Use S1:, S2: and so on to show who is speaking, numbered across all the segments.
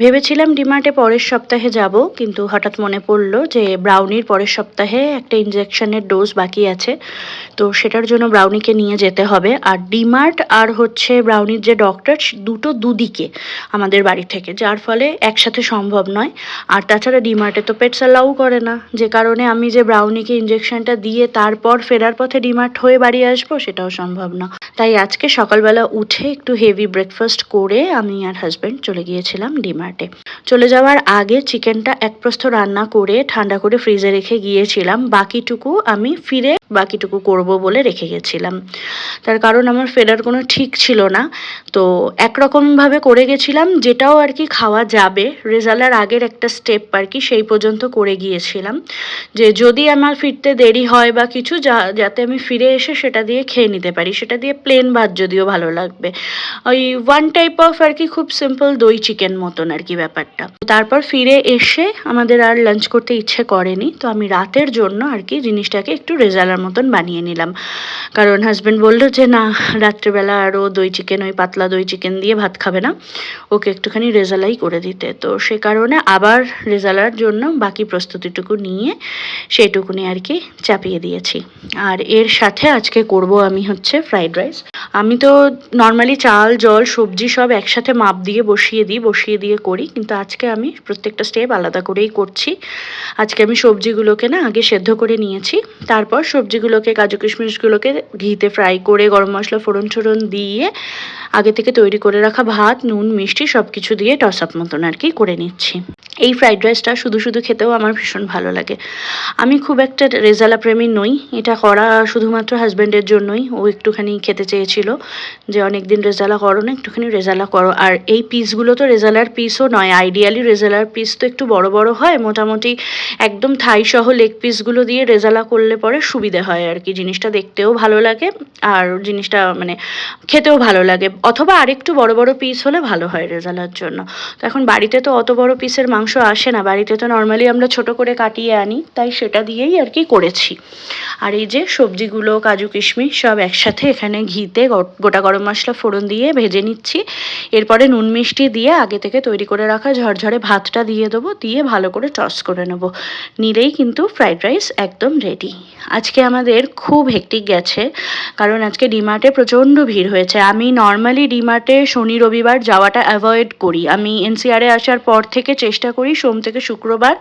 S1: ভেবেছিলাম ডিমার্টে পরের সপ্তাহে যাব, কিন্তু হঠাৎ মনে পড়ল যে ব্রাউনির পরের সপ্তাহে একটা ইঞ্জেকশনের ডোজ বাকি আছে। তো সেটার জন্য ব্রাউনিকে নিয়ে যেতে হবে। আর ডিমার্ট আর হচ্ছে ব্রাউনির যে ডক্টর, দুটো দুদিকে আমাদের বাড়ি থেকে, যার ফলে একসাথে সম্ভব নয়। আর তাছাড়া ডিমার্টে তো পেটস অ্যালাউ করে না। যে কারণে আমি যে ব্রাউনিকে ইঞ্জেকশনটা দিয়ে তারপর ফেরার পথে ডিমার্ট হয়ে বাড়ি আসব, সেটাও সম্ভব না। তাই আজকে সকালবেলা উঠে একটু হেভি ব্রেকফাস্ট করে আমি আর হাজব্যান্ড চলে গিয়েছিলাম ডিমার্টে চলে যাওয়ার আগে চিকেনটা এক প্রস্থ রান্না করে, ঠান্ডা করে ফ্রিজে রেখে গিয়েছিলাম। বাকিটুকু আমি ফিরে বাকিটুকু করব বলে রেখে গেছিলাম। তার কারণ আমার ফেরার কোনো ঠিক ছিল না। তো একরকমভাবে করে গেছিলাম, যেটাও আর কি খাওয়া যাবে। রেজাল্টের আগের একটা স্টেপ আর কি সেই পর্যন্ত করে গিয়েছিলাম। যে যদি আমার ফিরতে দেরি হয় বা কিছু, যা, যাতে আমি ফিরে এসে সেটা দিয়ে খেয়ে নিতে পারি। সেটা দিয়ে প্লেন ভাত যদিও ভালো লাগবে। ওই ওয়ান টাইপ অফ আর কি খুব সিম্পল দই চিকেন মতন আর কি ব্যাপারটা। তারপর ফিরে এসে আমাদের আর লাঞ্চ করতে ইচ্ছে করেনি। তো আমি রাতের জন্য আর কি জিনিসটাকে একটু রেজালার মতন বানিয়ে নিলাম। কারণ হাজব্যান্ড বলল যে, না, রাত্রেবেলা আরও দই চিকেন ওই পাতলা দই চিকেন দিয়ে ভাত খাবে না। ওকে একটুখানি রেজালাই করে দিতে। তো সে কারণে আবার রেজালার জন্য বাকি প্রস্তুতিটুকু নিয়ে সেটুকুনি আর কি চাপিয়ে দিয়েছি। আর এর সাথে আজকে করব আমি হচ্ছে ফ্রাইড রাইস আমি তো নর্মালি চাল, জল, সবজি সব একসাথে মাপ দিয়ে বসিয়ে দিই, বসিয়ে দিয়ে করি। কিন্তু আজকে আমি প্রত্যেকটা স্টেপ আলাদা করেই করছি। আজকে আমি সবজিগুলোকে না আগে সেদ্ধ করে নিয়েছি। তারপর সবজিগুলোকে, কাজু কিশমিশগুলোকে ঘিতে ফ্রাই করে, গরম মশলা, ফোড়ন ছোড়ন দিয়ে আগে থেকে তৈরি করে রাখা ভাত, নুন, মিষ্টি সব কিছু দিয়ে টস আপ মতন আর কি করে নিচ্ছি। এই ফ্রাইড রাইসটা শুধু শুধু খেতেও আমার ভীষণ ভালো লাগে। আমি খুব একটা রেজালা প্রেমী নই। এটা করা শুধুমাত্র হাজব্যান্ডের জন্যই। ও একটুখানি খেতে চেয়েছিল যে অনেক দিন রেজালা করো না একটুখানি রেজালা করো। আর এই পিসগুলো তো রেজালার পিসও নয় আইডিয়ালি রেজালার পিস তো একটু বড় বড় হয়, মোটামুটি একদম থাই সহ লেগ পিসগুলো দিয়ে রেজালা করলে পরে সুবিধে হয় আর কি। জিনিসটা দেখতেও ভালো লাগে আর জিনিসটা মানে খেতেও ভালো লাগে। অথবা আরেকটু বড় বড় পিস হলে ভালো হয় রেজালার জন্য। তো এখন বাড়িতে তো অত বড় পিসের মাংস আসে না। বাড়িতে তো নর্মালি আমরা ছোট করে কাটিয়ে আনি, তাই সেটা দিয়েই আর কি করেছি। আর এই যে সবজিগুলো, কাজু, কিশমিশ সব একসাথে এখানে ঘিতে গোটা গরম মশলা ফোড়ন দিয়ে ভেজে নিচ্ছি। এরপরে নুন মিষ্টি দিয়ে আগে থেকে তৈরি করে রাখা ঝরঝরে ভাতটা দিয়ে দেবো, দিয়ে ভালো করে টস করে নেব। নিলেই কিন্তু ফ্রাইড রাইস একদম রেডি আজকে আমাদের খুব হেক্টিক গেছে, কারণ আজকে ডিমার্টে প্রচণ্ড ভিড় হয়েছে। আমি নর্মালি ডিমার্টে শনি, রবিবার যাওয়াটা অ্যাভয়েড করি। আমি এনসিআরে আসার পর থেকে চেষ্টা করি, সোম থেকে শুক্রবার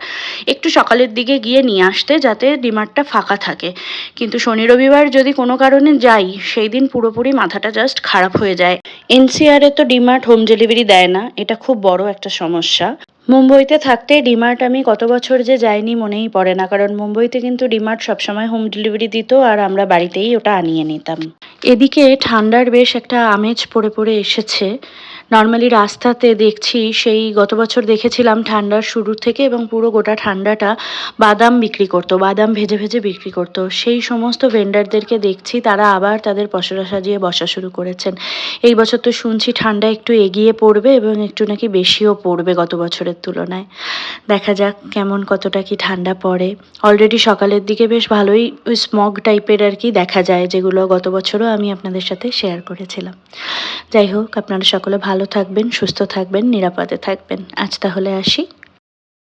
S1: একটু সকালের দিকে গিয়ে নিয়ে আসতে যাতে ডিমার্টটা ফাঁকা থাকে। কিন্তু শনি রবিবার যদি কোনো কারণে যাই, সেই দিন পুরোপুরি মাথাটা জাস্ট খারাপ হয়ে যায়। এনসিআরে তো ডিমার্ট হোম ডেলিভারি দেয় না, এটা খুব বড় একটা সমস্যা। মুম্বইতে থাকতে ডিমার্ট আমি কত বছর যে যাইনি মনেই পড়ে না, কারণ মুম্বইতে কিন্তু ডিমার্ট সবসময় হোম ডেলিভারি দিত আর আমরা বাড়িতেই ওটা আনিয়ে নিতাম। এদিকে ঠান্ডার বেশ একটা আমেজ পড়ে পড়ে এসেছে। নর্মালি রাস্তাতে দেখছি সেই গত বছর দেখেছিলাম ঠান্ডার শুরু থেকে এবং পুরো গোটা ঠান্ডাটা বাদাম বিক্রি করতো, বাদাম ভেজে ভেজে বিক্রি করতো। সেই সমস্ত ভেন্ডারদেরকে দেখছি, তারা আবার তাদের পসরা সাজিয়ে বসা শুরু করেছেন। এই বছর তো শুনছি ঠান্ডা একটু এগিয়ে পড়বে এবং একটু নাকি বেশিও পড়বে গত বছরের তুলনায়। দেখা যাক কেমন কতটা কি ঠান্ডা পড়ে। অলরেডি সকালের দিকে বেশ ভালোই ওই স্মগ টাইপের আর কি দেখা যায়, যেগুলো গত বছরও আমি আপনাদের সাথে শেয়ার করেছিলাম। যাই হোক, আপনারা সকলে ভালো থাকবেন, সুস্থ থাকবেন, নিরাপদে থাকবেন। আজ তাহলে আসি।